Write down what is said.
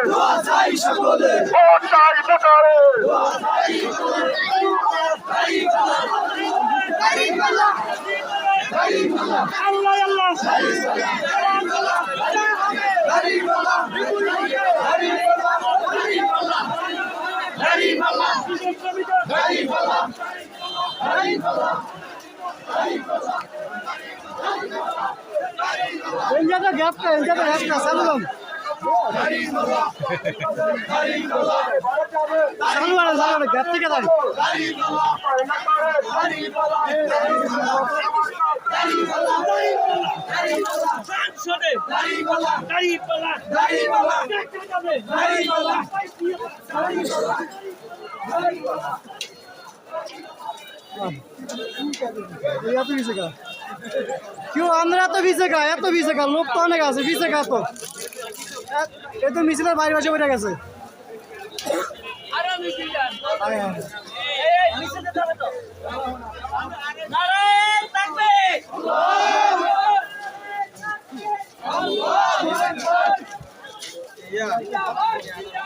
করে আল্লাহ আল্লাহ এই জায়গা গ্যাপটা এই জায়গা গ্যাপটা চালু বাড়া গ্যাপ থেকে এত বিছে গা এত বিছে গা লোক তো অনেক আছে বিছে গা তো। এতো তো মিছিলের বাইরে বাসে বেড়ে গেছে। Yeah.